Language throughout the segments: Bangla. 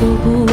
都不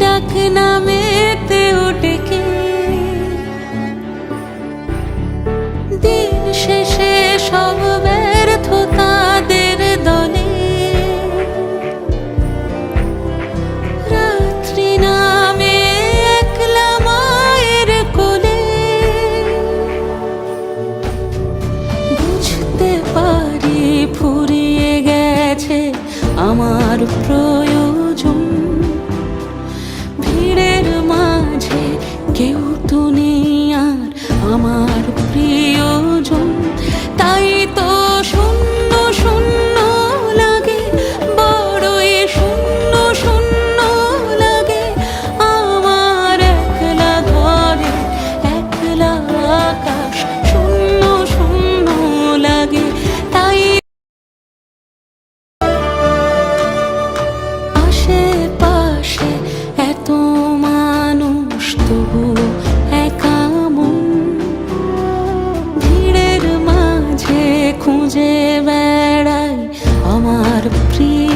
ডাক মেতে ওঠে দিন শেষে সব রাত্রি বুঝতে পারি ফুরিয়ে গেছে আমার প্র প্রিয়